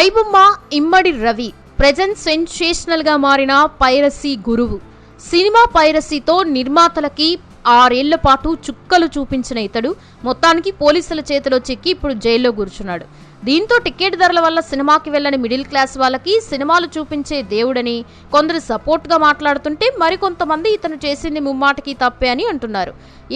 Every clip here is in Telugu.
ఐబొమ్మ ఇమ్మడి రవి. ప్రజెంట్ సెన్సేషనల్గా మారిన పైరసీ గురువు. సినిమా పైరసీతో నిర్మాతలకి ఆరేళ్ళ పాటు చుక్కలు చూపించిన ఇతడు మొత్తానికి పోలీసుల చేతిలో చిక్కి ఇప్పుడు జైల్లో కూర్చున్నాడు. దీంతో టికెట్ ధరల వల్ల సినిమాకి వెళ్ళని మిడిల్ క్లాస్ వాళ్ళకి సినిమాలు చూపించే దేవుడని కొందరు సపోర్ట్గా మాట్లాడుతుంటే మరికొంతమంది ఇతను చేసింది ముమ్మాటికి తప్పే అని అంటున్నారు.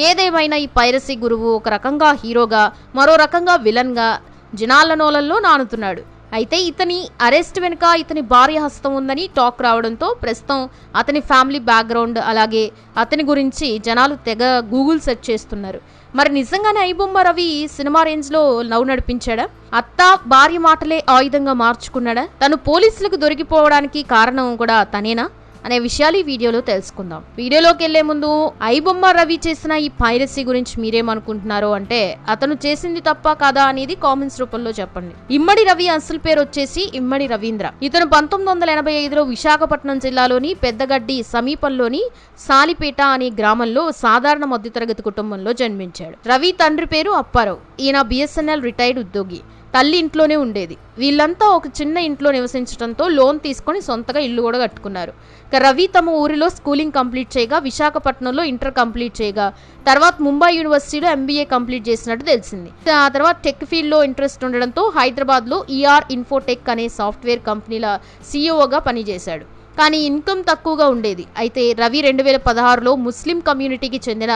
ఏదేమైనా ఈ పైరసీ గురువు ఒక రకంగా హీరోగా మరో రకంగా విలన్గా జనాల నోలల్లో నానుతున్నాడు. అయితే ఇతని అరెస్ట్ వెనుక ఇతని భార్య హస్తం ఉందని టాక్ రావడంతో ప్రస్తుతం అతని ఫ్యామిలీ బ్యాక్గ్రౌండ్ అలాగే అతని గురించి జనాలు తెగ గూగుల్ సెర్చ్ చేస్తున్నారు. మరి నిజంగానే ఐబొమ్మ రవి సినిమా రేంజ్లో లవ్ నడిపించాడా? అత్త భార్య మాటలే ఆయుధంగా మార్చుకున్నాడా? తను పోలీసులకు దొరికిపోవడానికి కారణం కూడా తనేనా? అనే విషయాలు ఈ వీడియోలో తెలుసుకుందాం. వీడియోలోకి వెళ్ళే ముందు ఐబొమ్మ రవి చేసిన ఈ పైరసీ గురించి మీరేమనుకుంటున్నారో అంటే అతను చేసింది తప్ప కాదా అనేది కామెంట్స్ రూపంలో చెప్పండి. ఇమ్మడి రవి అసలు పేరు వచ్చేసి ఇమ్మడి రవీంద్ర. ఇతను పంతొమ్మిది వందల ఎనభై ఐదులో విశాఖపట్నం జిల్లాలోని పెద్దగడ్డి సమీపంలోని సాలిపేట అనే గ్రామంలో సాధారణ మధ్యతరగతి కుటుంబంలో జన్మించాడు. రవి తండ్రి పేరు అప్పారావు. ఈయన బిఎస్ఎన్ఎల్ రిటైర్డ్ ఉద్యోగి. తల్లి ఇంట్లోనే ఉండేది. వీళ్ళంతా ఒక చిన్న ఇంట్లో నివసించడంతో లోన్ తీసుకొని సొంతగా ఇల్లు కూడా కట్టుకున్నారు. ఇక రవి తమ ఊరిలో స్కూలింగ్ కంప్లీట్ చేయగా విశాఖపట్నంలో ఇంటర్ కంప్లీట్ చేయగా తర్వాత ముంబై యూనివర్సిటీలో ఎంబీఏ కంప్లీట్ చేసినట్టు తెలిసింది. ఆ తర్వాత టెక్ ఫీల్డ్లో ఇంట్రెస్ట్ ఉండడంతో హైదరాబాద్లో ఈఆర్ ఇన్ఫోటెక్ అనే సాఫ్ట్వేర్ కంపెనీల సీఈఓగా పనిచేశాడు. కానీ ఇన్కమ్ తక్కువగా ఉండేది. అయితే రవి రెండు వేల పదహారులో ముస్లిం కమ్యూనిటీకి చెందిన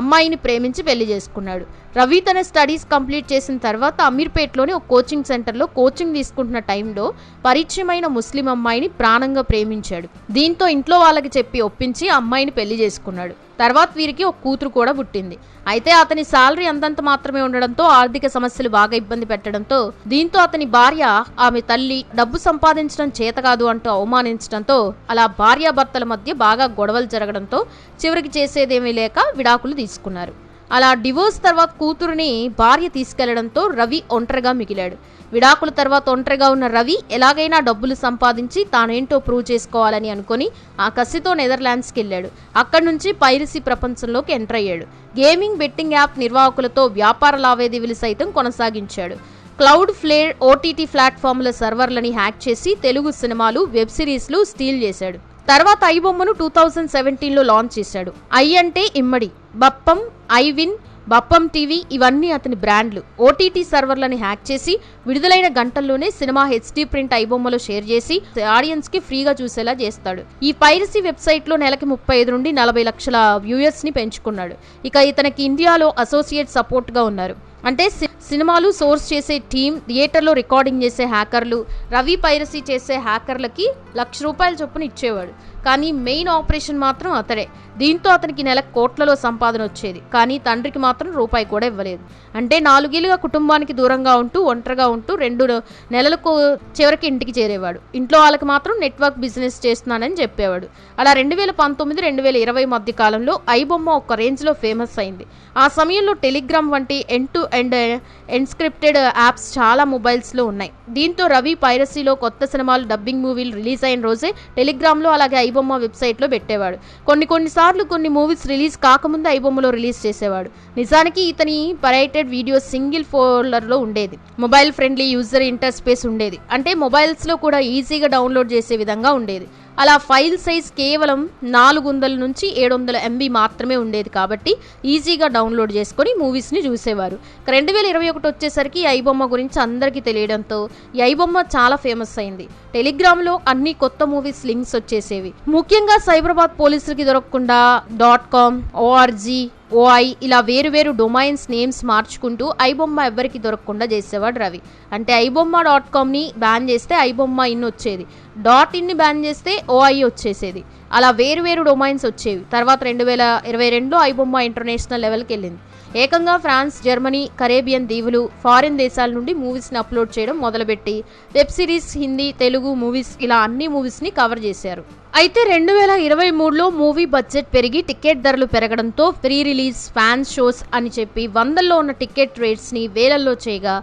అమ్మాయిని ప్రేమించి పెళ్ళి చేసుకున్నాడు. రవి తన స్టడీస్ కంప్లీట్ చేసిన తర్వాత అమీర్పేట్లోని ఒక కోచింగ్ సెంటర్లో కోచింగ్ తీసుకుంటున్న టైంలో పరిచయమైన ముస్లిం అమ్మాయిని ప్రాణంగా ప్రేమించాడు. దీంతో ఇంట్లో వాళ్ళకి చెప్పి ఒప్పించి అమ్మాయిని పెళ్ళి చేసుకున్నాడు. తర్వాత వీరికి ఒక కూతురు కూడా పుట్టింది. అయితే అతని శాలరీ అంతంత మాత్రమే ఉండడంతో ఆర్థిక సమస్యలు బాగా ఇబ్బంది పెట్టడంతో దీంతో అతని భార్య ఆమె తల్లి డబ్బు సంపాదించడం చేత కాదు అంటూ అవమానించడంతో అలా భార్యాభర్తల మధ్య బాగా గొడవలు జరగడంతో చివరికి చేసేదేమీ లేక విడాకులు తీసుకున్నారు. అలా డివోర్స్ తర్వాత కూతురుని భార్య తీసుకెళ్ళడంతో రవి ఒంటరిగా మిగిలాడు. విడాకుల తర్వాత ఒంటరిగా ఉన్న రవి ఎలాగైనా డబ్బులు సంపాదించి తానేంటో ప్రూవ్ చేసుకోవాలని అనుకొని ఆ కసితో నెదర్లాండ్స్కి వెళ్ళాడు. అక్కడి నుంచి పైరసీ ప్రపంచంలోకి ఎంటర్ అయ్యాడు. గేమింగ్ బెట్టింగ్ యాప్ నిర్వాహకులతో వ్యాపార లావాదేవీలు సైతం కొనసాగించాడు. క్లౌడ్ ఫ్లేర్ ఓటీటీ ప్లాట్ఫామ్ల సర్వర్లని హ్యాక్ చేసి తెలుగు సినిమాలు వెబ్ సిరీస్లు స్టీల్ చేశాడు. తర్వాత ఐ బొమ్మను టూ థౌజండ్ సెవెంటీన్లో లాంచ్ చేశాడు. ఐ అంటే ఇమ్మడి. బప్పం ఐవిన్ బప్పం టీవీ ఇవన్నీ అతని బ్రాండ్లు. ఓటీటీ సర్వర్లని హ్యాక్ చేసి విడుదలైన గంటల్లోనే సినిమా హెచ్డీ ప్రింట్ ఐబొమ్మలో షేర్ చేసి ఆడియన్స్కి ఫ్రీగా చూసేలా చేస్తాడు. ఈ పైరసీ వెబ్సైట్లో నెలకి ముప్పై ఐదు నుండి నలభై లక్షల వ్యూయర్స్ని పెంచుకున్నాడు. ఇక ఇతనికి ఇండియాలో అసోసియేట్ సపోర్ట్గా ఉన్నారు. అంటే సి- సినిమాలు సోర్స్ చేసే టీం థియేటర్లో రికార్డింగ్ చేసే హ్యాకర్లు రవి పైరసీ చేసే హ్యాకర్లకి లక్ష రూపాయల చొప్పున ఇచ్చేవాడు. కానీ మెయిన్ ఆపరేషన్ మాత్రం అతడే. దీంతో అతనికి నెల కోట్లలో సంపాదన వచ్చేది. కానీ తండ్రికి మాత్రం రూపాయి కూడా ఇవ్వలేదు. అంటే నాలుగేళ్ళుగా కుటుంబానికి దూరంగా ఉంటూ ఒంటరిగా ఉంటూ రెండు నెలలకు చివరికి ఇంటికి చేరేవాడు. ఇంట్లో వాళ్ళకి మాత్రం నెట్వర్క్ బిజినెస్ చేస్తున్నానని చెప్పేవాడు. అలా రెండు వేల పంతొమ్మిది రెండు వేల ఇరవై మధ్య కాలంలో ఐబొమ్మ ఒక రేంజ్లో ఫేమస్ అయింది. ఆ సమయంలో టెలిగ్రామ్ వంటి end to and encrypted apps చాలా మొబైల్స్లో ఉన్నాయి. దీంతో రవి పైరసీలో కొత్త సినిమాలు డబ్బింగ్ మూవీలు రిలీజ్ అయిన రోజే టెలిగ్రామ్లో అలాగే ఐబొమ్మ వెబ్సైట్లో పెట్టేవాడు. కొన్ని కొన్నిసార్లు కొన్ని మూవీస్ రిలీజ్ కాకముందే ఐబొమ్మలో రిలీజ్ చేసేవాడు. నిజానికి ఇతని పరైటెడ్ వీడియో సింగిల్ ఫోల్డర్లో ఉండేది. మొబైల్ ఫ్రెండ్లీ యూజర్ ఇంటర్స్పేస్ ఉండేది. అంటే మొబైల్స్లో కూడా ఈజీగా డౌన్లోడ్ చేసే విధంగా ఉండేది. అలా ఫైల్ సైజ్ కేవలం నాలుగు వందల నుంచి ఏడు వందల ఎంబీ మాత్రమే ఉండేది కాబట్టి ఈజీగా డౌన్లోడ్ చేసుకొని మూవీస్ని చూసేవారు. రెండు వేల ఇరవై ఒకటి వచ్చేసరికి ఐబొమ్మ గురించి అందరికీ తెలియడంతో ఈ ఐబొమ్మ చాలా ఫేమస్ అయింది. టెలిగ్రామ్లో అన్ని కొత్త మూవీస్ లింక్స్ వచ్చేసేవి. ముఖ్యంగా సైబరాబాద్ పోలీసులకి దొరకకుండా డాట్ కామ్ ఓఆర్జీ ఓఐ ఇలా వేరు వేరు డొమైన్స్ నేమ్స్ మార్చుకుంటూ ఐబొమ్మ ఎవ్వరికి దొరకకుండా చేసేవాడు రవి. అంటే ఐబొమ్మ డాట్ కామ్ని బ్యాన్ చేస్తే ఐబొమ్మ ఇన్ వచ్చేది. డాట్ ఇన్ని బ్యాన్ చేస్తే ఓఐ వచ్చేసేది. అలా వేరు వేరు డొమైన్స్ వచ్చేవి. తర్వాత రెండు వేల ఇరవై రెండులో ఐబొమ్మ ఇంటర్నేషనల్ లెవెల్కి వెళ్ళింది. ఏకంగా ఫ్రాన్స్ జర్మనీ కరేబియన్ దీవులు ఫారిన్ దేశాల నుండి మూవీస్ని అప్లోడ్ చేయడం మొదలుపెట్టి web series Hindi Telugu movies ఇలా అన్ని మూవీస్ని కవర్ చేశారు. అయితే రెండు వేల ఇరవై మూడులో మూవీ బడ్జెట్ పెరిగి టికెట్ ధరలు పెరగడంతో ప్రీ రిలీజ్ ఫ్యాన్ షోస్ అని చెప్పి వందల్లో ఉన్న టికెట్ రేట్స్ని వేలల్లో చేయగా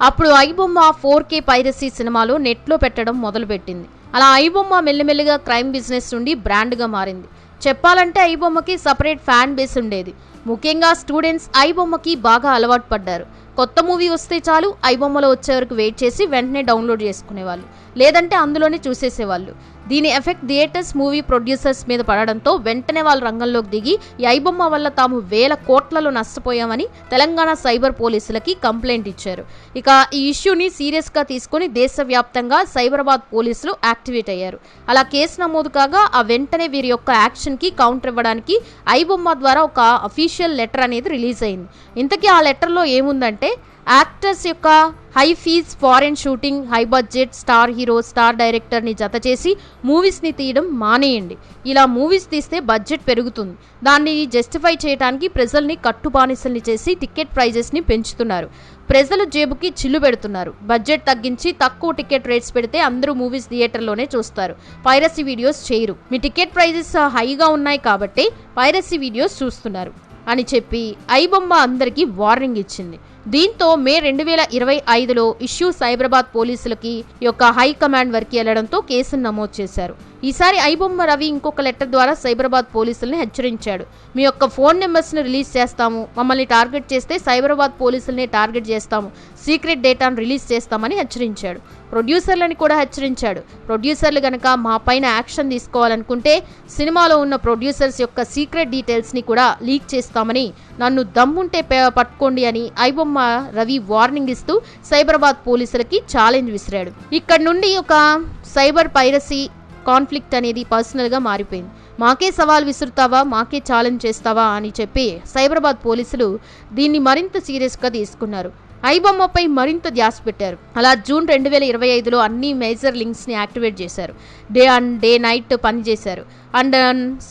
అప్పుడు ఐబొమ్మ ఫోర్ కే పైరసీ సినిమాలో నెట్లో పెట్టడం మొదలుపెట్టింది. అలా ఐబొమ్మ మెల్లిమెల్లిగా క్రైమ్ బిజినెస్ నుండి బ్రాండ్గా మారింది. చెప్పాలంటే ఐబొమ్మకి సపరేట్ ఫ్యాన్ బేస్ ఉండేది. ముఖ్యంగా స్టూడెంట్స్ ఐబొమ్మకి బాగా అలవాటు పడ్డారు. కొత్త మూవీ వస్తే చాలు ఐబొమ్మలో వచ్చే వరకు వెయిట్ చేసి వెంటనే డౌన్లోడ్ చేసుకునేవాళ్ళు. లేదంటే అందులోనే చూసేసేవాళ్ళు. దీని ఎఫెక్ట్ థియేటర్స్ మూవీ ప్రొడ్యూసర్స్ మీద పడడంతో వెంటనే వాళ్ళు రంగంలోకి దిగి ఈ ఐబొమ్మ వల్ల తాము వేల కోట్లలో నష్టపోయామని తెలంగాణ సైబర్ పోలీసులకి కంప్లైంట్ ఇచ్చారు. ఇక ఈ ఇష్యూని సీరియస్గా తీసుకుని దేశవ్యాప్తంగా సైబరాబాద్ పోలీసులు యాక్టివేట్ అయ్యారు. అలా కేసు నమోదు కాగా ఆ వెంటనే వీరి యొక్క యాక్షన్కి కౌంటర్ ఇవ్వడానికి ఐబొమ్మ ద్వారా ఒక అఫీషియల్ లెటర్ అనేది రిలీజ్ అయింది. ఇంతకీ ఆ లెటర్లో ఏముందంటే యాక్టర్స్ యొక్క high fees foreign shooting high budget star hero star డైరెక్టర్ని జత చేసి మూవీస్ని తీయడం మానేయండి. ఇలా మూవీస్ తీస్తే బడ్జెట్ పెరుగుతుంది. దాన్ని జస్టిఫై చేయడానికి ప్రజల్ని కట్టుబానిసల్ని చేసి టికెట్ ప్రైజెస్ని పెంచుతున్నారు. ప్రజల జేబుకి చిల్లు పెడుతున్నారు. బడ్జెట్ తగ్గించి తక్కువ టికెట్ రేట్స్ పెడితే అందరూ మూవీస్ థియేటర్లోనే చూస్తారు. పైరసీ వీడియోస్ చేయరు. మీ టికెట్ ప్రైజెస్ హైగా ఉన్నాయి కాబట్టి పైరసీ వీడియోస్ చూస్తున్నారు. అని చెప్పి ఐబొమ్మ అందరికీ వార్నింగ్ ఇచ్చింది. దీంతో మే రెండు వేల ఇరవై ఐదులో ఇష్యూ సైబరాబాద్ పోలీసులకి యొక్క హైకమాండ్ వరకు వెళ్ళడంతో కేసును నమోదు చేశారు. ఈసారి ఐబొమ్మ రవి ఇంకొక లెటర్ ద్వారా సైబరాబాద్ పోలీసుల్ని హెచ్చరించాడు. మీ యొక్క ఫోన్ నెంబర్స్ని రిలీజ్ చేస్తాము. మమ్మల్ని టార్గెట్ చేస్తే సైబరాబాద్ పోలీసుల్ని టార్గెట్ చేస్తాము. సీక్రెట్ డేటాను రిలీజ్ చేస్తామని హెచ్చరించాడు. ప్రొడ్యూసర్లని కూడా హెచ్చరించాడు. ప్రొడ్యూసర్లు గనక మా పైన యాక్షన్ తీసుకోవాలనుకుంటే సినిమాలో ఉన్న ప్రొడ్యూసర్స్ యొక్క సీక్రెట్ డీటెయిల్స్ని కూడా లీక్ చేస్తామని నన్ను దమ్ముంటే పే- పట్టుకోండి అని ఐబొమ్మ రవి వార్నింగ్ ఇస్తూ సైబరాబాద్ పోలీసులకి ఛాలెంజ్ విసిరాడు. ఇక్కడ నుండి ఒక సైబర్ పైరసీ కాన్ఫ్లిక్ట్ అనేది పర్సనల్గా మారిపోయింది. మాకే సవాల్ విసురుతావా? మాకే ఛాలెంజ్ చేస్తావా? అని చెప్పి సైబరాబాద్ పోలీసులు దీన్ని మరింత సీరియస్గా తీసుకున్నారు. ఐబొమ్మపై మరింత ధ్యాస పెట్టారు. అలా జూన్ రెండు వేల ఇరవై ఐదులో అన్ని మేజర్ లింక్స్ని యాక్టివేట్ చేశారు. డే అండ్ డే నైట్ పనిచేశారు and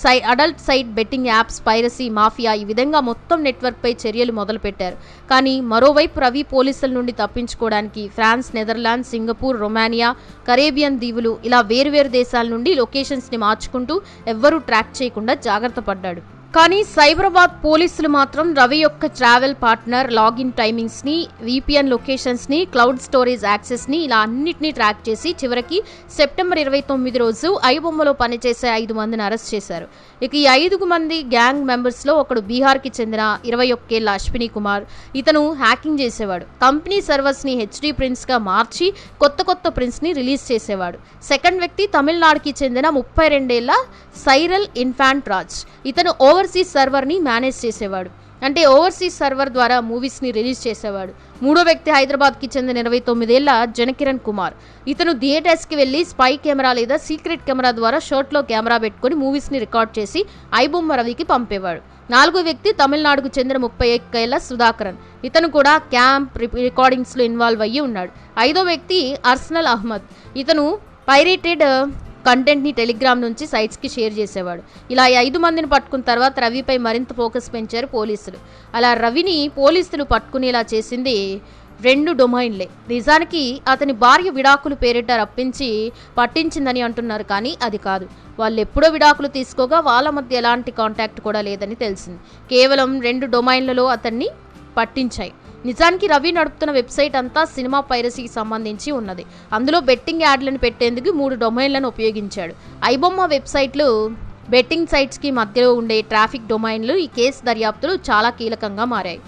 Sye adult site betting apps piracy mafia ఈ విధంగా మొత్తం నెట్వర్క్పై చర్యలు మొదలుపెట్టారు. కానీ మరోవైపు రవి పోలీసుల నుండి తప్పించుకోవడానికి France Netherlands Singapore Romania Caribbean దీవులు ఇలా వేరువేరు దేశాల నుండి లొకేషన్స్ని మార్చుకుంటూ ఎవ్వరూ ట్రాక్ చేయకుండా జాగ్రత్త పడ్డాడు. కానీ సైబరాబాద్ పోలీసులు మాత్రం రవి యొక్క ట్రావెల్ పార్ట్నర్ లాగిన్ టైమింగ్స్ని విపిఎన్ లొకేషన్స్ని క్లౌడ్ స్టోరేజ్ యాక్సెస్ని ఇలా అన్నిటినీ ట్రాక్ చేసి చివరికి సెప్టెంబర్ ఇరవై తొమ్మిది రోజు ఐబొమ్మలో పనిచేసే ఐదు మందిని అరెస్ట్ చేశారు. ఇక ఈ ఐదుగు మంది గ్యాంగ్ మెంబర్స్లో ఒకడు బీహార్కి చెందిన ఇరవై ఒక్కేళ్ళ అశ్విని కుమార్. ఇతను హ్యాకింగ్ చేసేవాడు. కంపెనీ సర్వర్స్ని హెచ్డి ప్రింట్స్గా మార్చి కొత్త కొత్త ప్రింట్స్ని రిలీజ్ చేసేవాడు. సెకండ్ వ్యక్తి తమిళనాడుకి చెందిన ముప్పై రెండేళ్ళ సైరల్ ఇన్ఫాంట్ రాజ్. ఇతను ఓవర్సీస్ సర్వర్ని మేనేజ్ చేసేవాడు. అంటే ఓవర్సీస్ సర్వర్ ద్వారా మూవీస్ని రిలీజ్ చేసేవాడు. మూడో వ్యక్తి హైదరాబాద్కి చెందిన ఇరవై తొమ్మిదేళ్ళ జనకిరణ్ కుమార్. ఇతను థియేటర్స్కి వెళ్ళి స్పై కెమెరా లేదా సీక్రెట్ కెమెరా ద్వారా షర్ట్లో కెమెరా పెట్టుకొని మూవీస్ని రికార్డ్ చేసి ఐబొమ్మ రవికి పంపేవాడు. నాలుగో వ్యక్తి తమిళనాడుకు చెందిన ముప్పై ఒక్కేళ్ళ సుధాకరన్. ఇతను కూడా క్యాంప్ రికార్డింగ్స్లో ఇన్వాల్వ్ అయ్యి ఉన్నాడు. ఐదో వ్యక్తి అర్సనల్ అహ్మద్. ఇతను పైరేటెడ్ కంటెంట్ని టెలిగ్రామ్ నుంచి సైట్స్కి షేర్ చేసేవాడు. ఇలా ఐదు మందిని పట్టుకున్న తర్వాత రవిపై మరింత ఫోకస్ పెంచారు పోలీసులు. అలా రవిని పోలీసులు పట్టుకునేలా చేసింది రెండు డొమైన్లే. నిజానికి అతని భార్య విడాకులు పేరిట రప్పించి పట్టించిందని అంటున్నారు కానీ అది కాదు. వాళ్ళు ఎప్పుడో విడాకులు తీసుకోగా వాళ్ళ మధ్య ఎలాంటి కాంటాక్ట్ కూడా లేదని తెలిసింది. కేవలం రెండు డొమైన్లలో అతన్ని పట్టించాయి. నిజానికి రవి నడుపుతున్న వెబ్సైట్ అంతా సినిమా పైరసీకి సంబంధించి ఉన్నది. అందులో బెట్టింగ్ యాడ్లను పెట్టేందుకు మూడు డొమైన్లను ఉపయోగించాడు. ఐబొమ్మ వెబ్సైట్లు బెట్టింగ్ సైట్స్కి మధ్యలో ఉండే ట్రాఫిక్ డొమైన్లు ఈ కేసు దర్యాప్తులు చాలా కీలకంగా మారాయి.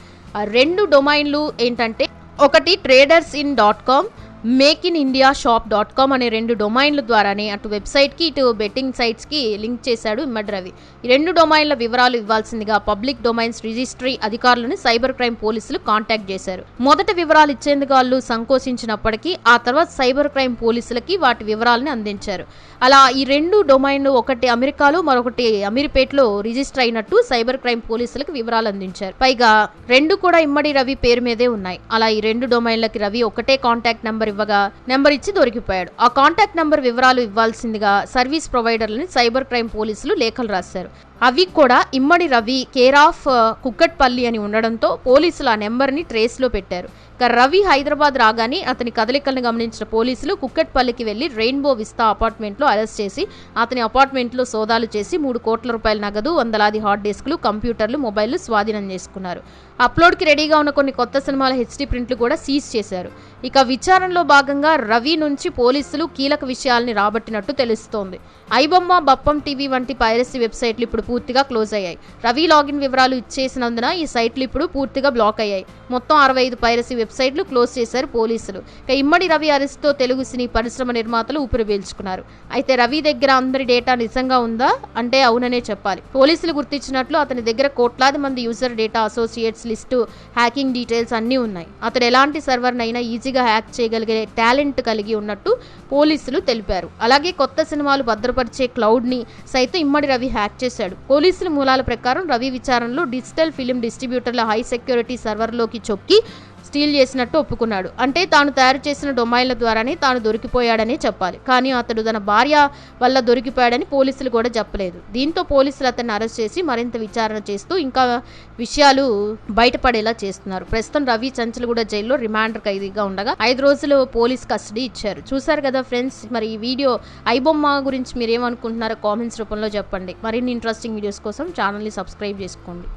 రెండు డొమైన్లు ఏంటంటే ఒకటి traders in dot com make in India shop dot com అనే రెండు డొమైన్ల ద్వారానే అటు వెబ్సైట్కి ఇటు బెట్టింగ్ సైట్స్కి లింక్ చేశాడు ఇమ్మడి రవి. ఈ రెండు డొమైన్ల వివరాలు ఇవ్వాల్సిందిగా పబ్లిక్ డొమైన్స్ రిజిస్ట్రీ అధికారులను సైబర్ క్రైమ్ పోలీసులు కాంటాక్ట్ చేశారు. మొదట వివరాలు ఇచ్చేందుకు వాళ్ళు సంకోచించినప్పటికీ ఆ తర్వాత సైబర్ క్రైమ్ పోలీసులకి వాటి వివరాలను అందించారు. అలా ఈ రెండు డొమైన్లు ఒకటి అమెరికాలో మరొకటి అమీర్పేటలో రిజిస్టర్ అయినట్టు సైబర్ క్రైమ్ పోలీసులకు వివరాలు అందించారు. పైగా రెండు కూడా ఇమ్మడి రవి పేరు మీదే ఉన్నాయి. అలా ఈ రెండు డొమైన్లకి రవి ఒకటే కాంటాక్ట్ నెంబర్ ఇవ్వగా నెంబర్ ఇచ్చి దొరికిపోయాడు. ఆ కాంటాక్ట్ నెంబర్ వివరాలు ఇవ్వాల్సిందిగా సర్వీస్ ప్రొవైడర్లని సైబర్ క్రైమ్ పోలీసులు లేఖలు రాశారు. అవి కూడా ఇమ్మడి రవి కేర్ ఆఫ్ కుక్కట్పల్లి అని ఉండడంతో పోలీసులు ఆ నెంబర్ని ట్రేస్లో పెట్టారు. ఇక రవి హైదరాబాద్ రాగానే అతని కదలికలను గమనించిన పోలీసులు కుక్కట్పల్లికి వెళ్ళి రెయిన్బో విస్తా అపార్ట్మెంట్లో అరెస్ట్ చేసి అతని అపార్ట్మెంట్లో సోదాలు చేసి మూడు కోట్ల రూపాయల నగదు వందలాది హార్డ్ డిస్క్లు కంప్యూటర్లు మొబైల్లు స్వాధీనం చేసుకున్నారు. అప్లోడ్కి రెడీగా ఉన్న కొన్ని కొత్త సినిమాల హెచ్డి ప్రింట్లు కూడా సీజ్ చేశారు. ఇక విచారణలో భాగంగా రవి నుంచి పోలీసులు కీలక విషయాల్ని రాబట్టినట్టు తెలుస్తోంది. ఐబొమ్మ బప్పం టీవీ వంటి పైరసీ వెబ్సైట్లు ఇప్పుడు పూర్తిగా క్లోజ్ అయ్యాయి. రవి లాగిన్ వివరాలు ఇచ్చేసినందున ఈ సైట్లు ఇప్పుడు పూర్తిగా బ్లాక్ అయ్యాయి. మొత్తం అరవై ఐదు పైరసీ వెబ్సైట్లు క్లోజ్ చేశారు పోలీసులు. ఇక ఇమ్మడి రవి అరెస్ట్తో తెలుగు సినీ పరిశ్రమ నిర్మాతలు ఊపిరి పీల్చుకున్నారు. అయితే రవి దగ్గర అందరి డేటా నిజంగా ఉందా? అంటే అవుననే చెప్పాలి. పోలీసులు గుర్తించినట్లు అతని దగ్గర కోట్లాది మంది user data associates list hacking details అన్నీ ఉన్నాయి. అతడు ఎలాంటి సర్వర్నైనా ఈజీగా హ్యాక్ చేయగలిగే టాలెంట్ కలిగి ఉన్నట్టు పోలీసులు తెలిపారు. అలాగే కొత్త సినిమాలు భద్రపరిచే క్లౌడ్ని సైతం ఇమ్మడి రవి హ్యాక్ చేశాడు. పోలీసుల మూలాల ప్రకారం రవి విచారణలో డిజిటల్ ఫిలిం డిస్ట్రిబ్యూటర్ల హై సెక్యూరిటీ సర్వర్లోకి చొక్కి స్టీల్ చేసినట్టు ఒప్పుకున్నాడు. అంటే తాను తయారు చేసిన డొమైన్ల ద్వారానే తాను దొరికిపోయాడని చెప్పాలి. కానీ అతడు తన భార్య వల్ల దొరికిపోయాడని పోలీసులు కూడా చెప్పలేదు. దీంతో పోలీసులు అతన్ని అరెస్ట్ చేసి మరింత విచారణ చేస్తూ ఇంకా విషయాలు బయటపడేలా చేస్తున్నారు. ప్రస్తుతం రవి చంచలగూడ జైల్లో రిమాండర్ ఖైదీగా ఉండగా ఐదు రోజులు పోలీస్ కస్టడీ ఇచ్చారు. చూశారు కదా ఫ్రెండ్స్ మరి ఈ వీడియో ఐబొమ్మ గురించి మీరు ఏమనుకుంటున్నారో కామెంట్స్ రూపంలో చెప్పండి. మరిన్ని ఇంట్రెస్టింగ్ వీడియోస్ కోసం ఛానల్ని సబ్స్క్రైబ్ చేసుకోండి.